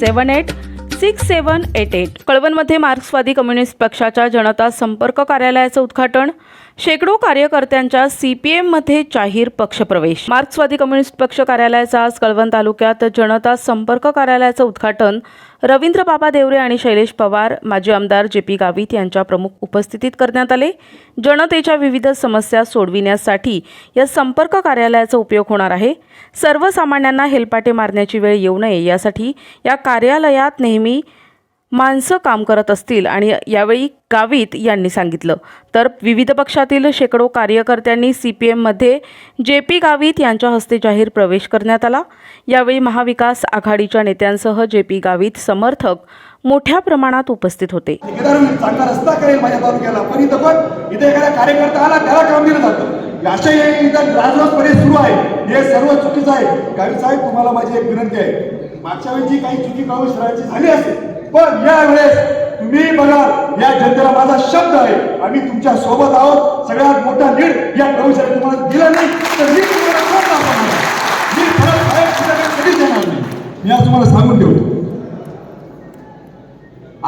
seven eight six seven eight eight. कळवणमध्ये मार्क्सवादी communist पक्षाच्या जनता संपर्क कार्यालयाचं उद्घाटन. शेकडो कार्यकर्त्यांच्या सी पी एममध्ये जाहीर पक्षप्रवेश. मार्क्सवादी कम्युनिस्ट पक्ष कार्यालयाचं आज कळवण तालुक्यात जनता संपर्क कार्यालयाचं उद्घाटन रवींद्र बाबा देवरे आणि शैलेश पवार माजी आमदार जे पी गावित यांच्या प्रमुख उपस्थितीत करण्यात आले. जनतेच्या विविध समस्या सोडविण्यासाठी या संपर्क कार्यालयाचा उपयोग होणार आहे. सर्वसामान्यांना हेलपाटे मारण्याची वेळ येऊ नये यासाठी या कार्यालयात नेहमी माणसं काम करत असतील आणि यावेळी गावित यांनी सांगितलं. तर विविध पक्षातील शेकडो कार्यकर्त्यांनी सी पी एममध्ये जे पी गावित यांच्या हस्ते जाहीर प्रवेश करण्यात आला. यावेळी महाविकास आघाडीच्या नेत्यांसह जे पी गावित समर्थक मोठ्या प्रमाणात उपस्थित होते. रस्ता करेल माझ्या तालुक्याला पण इथं पण इथे एखादा कार्यकर्ता आला त्याला काम दिलं जातं. अशा राजरोसपणे सुरू आहे. हे सर्व चुकीचं आहे. गावी साहेब तुम्हाला माझी एक विनंती आहे. मागच्या वेळी जी काही चुकी काळू शहराची झाली असेल पण यावेळेस तुम्ही बघा या जनतेला माझा शब्द आहे. आम्ही तुमच्यासोबत आहोत. सगळ्यात मोठा लीड या प्रवेशाने तुम्हाला दिला नाही तर मी तुम्हाला कोण दाखवणार मी कधीच येणार नाही. मी आज तुम्हाला सांगून ठेवतो.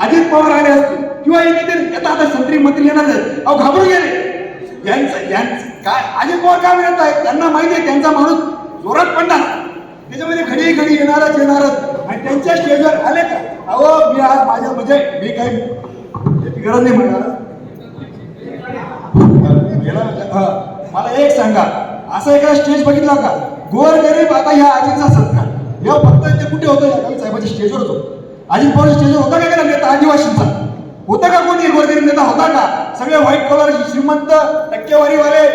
अजित पवार आले असते किंवा हे नेते येतात आता संत्री मंत्री येणार आहेत. अहो घाबरून गेले. यांचं यांचं काय? अजित पवार काय म्हणत आहेत त्यांना माहिती आहे त्यांचा माणूस जोरात पडणार. त्याच्यामध्ये घडी घडी येणारच येणारच. आणि त्यांच्या स्टेजवर आले का? अहो मी आज माझ्या म्हणजे मी काही याची गरज नाही म्हणणार. मला एक सांगा. असा एका स्टेज बघितला का? गोर गरीब आता ह्या आजीचा सत्कार. हे फक्त ते कुठे होतं? या साहेबाच्या स्टेजवर होतो. अजित पवार स्टेजवर होता का नेता? आदिवासींचा. होता का कोणी? गोरगरीब नेता होता का? सगळे व्हाईट कॉलर श्रीमंत टक्केवारीवाले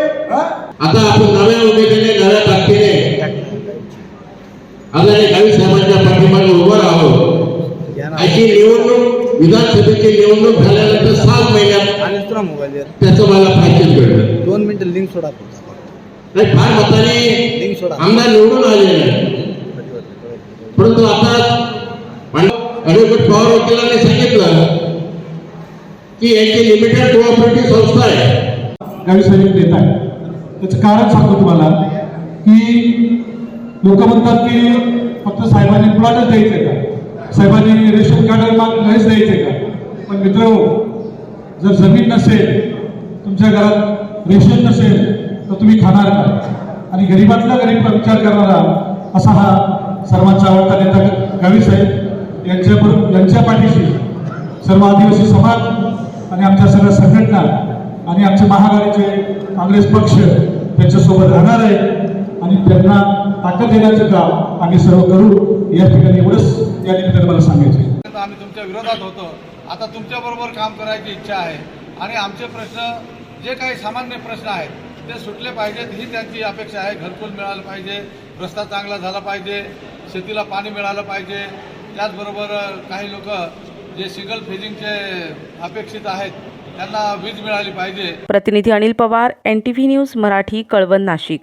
अशी निवडणूक विधानसभेची निवडणूक झाल्यानंतर सात महिन्यात आणि तुला मोबाईल त्याचं मला फायदेच घडलं दोन मिनिटं लिंक सोडा नाही फार मताने लिंक सोडा. आमदार निवडून आलेले नाही परंतु आता ॲडव्होकेट पवार वकिलांनी सांगितलं की यांची लिमिटेड कोऑपरेटिव्ह संस्था आहे. गावी साहेब देत आहे त्याचं कारण सांगतो तुम्हाला की लोक म्हणतात की फक्त साहेबांनी प्लॉटच द्यायचे साहेबांनी रेशन कार्ड माग नाहीच द्यायचे का? पण मित्र जर जमीन नसेल तुमच्या घरात रेशन नसेल तर तुम्ही खाणार का? आणि गरीबातला गरीब विचार करणारा असा हा सर्वांचा आवडता नेता गावी साहेब यांच्या यांच्या पाठीशी सर्व आदिवासी समाज आणि आमच्या सगळ्या संघटना आणि आमचे महागाडीचे काँग्रेस पक्ष त्यांच्यासोबत राहणार आहे आणि त्यांना ताकद देण्याचं काम आम्ही सर्व करू. या ठिकाणी एवढंच या निमित्ताने मला सांगायचं आम्ही तुमच्या विरोधात होतो. आता तुमच्याबरोबर काम करायची इच्छा आहे. आणि आमचे प्रश्न जे काही सामान्य प्रश्न आहेत ते सुटले पाहिजेत. ही त्यांची अपेक्षा आहे. घरकुल मिळालं पाहिजे रस्ता चांगला झाला पाहिजे शेतीला पाणी मिळालं पाहिजे. त्याचबरोबर काही लोक जे सिंगल फेजिंगचे अपेक्षित आहेत त्यांना वीज मिळाली पाहिजे. प्रतिनिधी Anil Pawar N T V news Marathi Kalwan Nashik.